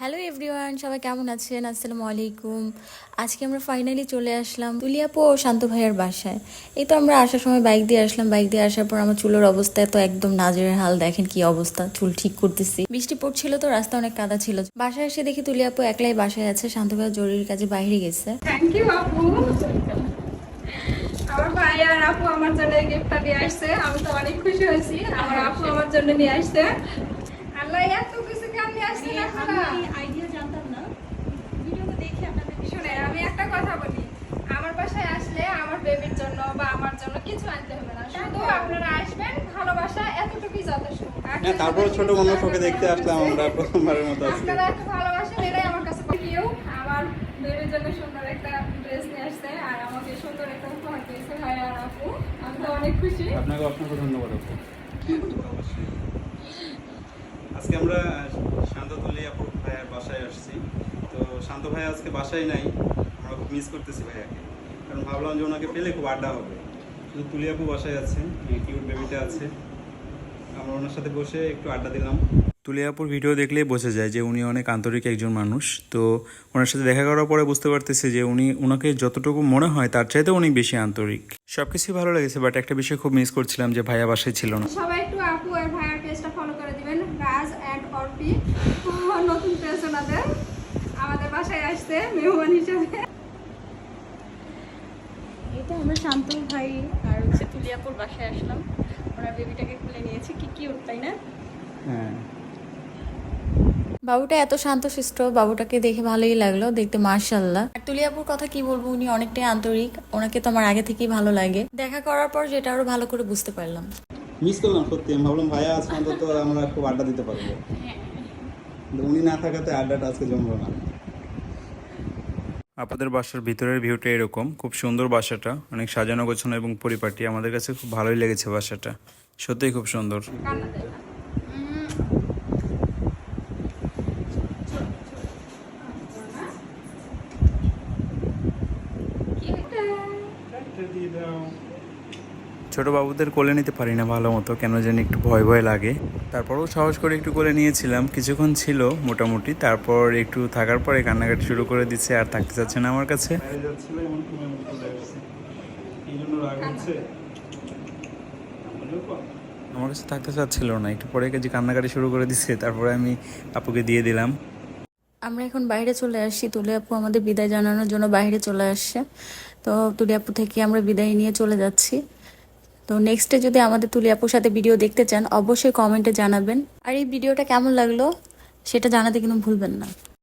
Hello everyone সবাই কেমন আছেন? আসসালামু আলাইকুম। আজকে আমরা ফাইনালি চলে আসলাম তুলিয়াপো ও শান্ত ভাইয়ের বাসায়। এই তো আমরা আসার সময় বাইক দিয়ে আসলাম। বাইক দিয়ে আসার পর আমার চুলের অবস্থা তো একদম নাজের হাল। দেখেন কি অবস্থা, চুল ঠিক করতেছি। বৃষ্টি পড়ছিল তো, রাস্তা অনেক কাদা ছিল। বাসায় এসে দেখি তুলিয়াপু একলাই বাসায় আছে। শান্ত ভাইয়া জরুরি কাজে বাইরে গেছে। ভাই আমার জন্য নিয়ে আসছে। আল্লাহ এত কিছু আসছে না আইডিয়া জানতাম না। ভিডিওতে দেখে আপনাদের শুনে আমি একটা কথা বলি। আমার বাসায় আসলে আমার বেবির জন্য বা আমার জন্য কিছু আনতে হবে না। শুধু আপনারা আসবেন ভালোবাসা এতটুকুই যথেষ্ট। হ্যাঁ তারপরে ছোট ওকে দেখতে আসলাম আমরা প্রথমবারের মতো আপনারা এত ভালোবাসেন এটাই আমার কাছে আমার বেবির জন্য সুন্দর একটা ড্রেস নিয়ে আসছে আর আমাকে সুন্দর একটা উপহার দিয়েছে ভাই আর আপু। আমি তো অনেক খুশি। আপনাকে অসংখ্য ধন্যবাদ আপু। আজকে আমরা শান্ত তুলি আপু ভাইয়ার বাসায় আসছি। তো শান্ত ভাই আজকে বাসায় নাই, আমরা খুব মিস করতেছি ভাইয়াকে। কারণ ভাবলাম যে ওনাকে পেলে খুব আড্ডা হবে। শুধু তুলি আপু বাসায় আছে কিউট বেবিটা আছে। আমরা ওনার সাথে বসে একটু আড্ডা দিলাম। তুলিয়াপুর ভিডিও দেখলেই বোঝা যায় যে উনি অনেক আন্তরিক একজন মানুষ। তো ওনার সাথে দেখা করার পরে বুঝতে পারতেছি যে উনি ওনাকে যতটুকু মনে হয় তার চাইতে অনেক বেশি আন্তরিক। সবকিছুই ভালো লেগেছে বাট একটা বিষয় খুব মিস করছিলাম যে ভাইয়া বাসায় ছিল না। সবাই একটু আপু আর ভাইয়ার পেজটা ফলো করে দিবেন রাজ অ্যান্ড অর্পি। নতুন পেজ ওনাদের। আমাদের বাসায় আসছে মেহমান হিসেবে। এটা আমরা শান্ত ভাই আর হচ্ছে তুলিয়াপুর বাসায় আসলাম। ওনার বেবিটাকে খুলে নিয়েছি কি কিউট তাই না? হ্যাঁ। বাবুটা এত শান্তশিষ্ট বাবুটাকে দেখে ভালোই লাগল দেখতে মার্শাল্লাহ আর তুলিয়াপুর কথা কি বলব উনি অনেকটাই আন্তরিক ওনাকে তো আমার আগে থেকেই ভালো লাগে। দেখা করার পর যেটা আরও ভালো করে বুঝতে পারলাম। মিস করলাম সত্যি আমি ভাবলাম ভাইয়া আজকে অন্তত আমরা খুব আড্ডা দিতে পারব। উনি না থাকাতে আড্ডাটা আজকে জমলো না। আপনাদের বাসার ভিতরের ভিউটা এরকম খুব সুন্দর বাসাটা অনেক সাজানো গোছানো এবং পরিপাটি আমাদের কাছে খুব ভালোই লেগেছে বাসাটা। সত্যিই খুব সুন্দর। দেয় না ছোট বাবুদের কোলে নিতে পারি না ভালো মতো কেন জানি একটু ভয় ভয় লাগে। তারপরেও সাহস করে একটু কোলে নিয়েছিলাম কিছুক্ষণ ছিল মোটামুটি তারপর একটু থাকার পরে কান্নাকাটি শুরু করে দিচ্ছে আর থাকতে চাচ্ছে না আমার কাছে। আমার কাছে থাকতে চাচ্ছিল না একটু পরে যে কান্নাকাটি শুরু করে দিচ্ছে তারপরে আমি আপুকে দিয়ে দিলাম। আমরা এখন বাইরে চলে আসছি। তুলে আপু আমাদের বিদায় জানানোর জন্য বাইরে চলে আসছে। তো তুলি আপু থেকে আমরা বিদায় নিয়ে চলে যাচ্ছি। তো নেক্সটে যদি আমাদের তুলি আপুর সাথে ভিডিও দেখতে চান, অবশ্যই কমেন্টে জানাবেন। আর এই ভিডিওটা কেমন লাগল, সেটা জানাতে কিন্তু ভুলবেন না।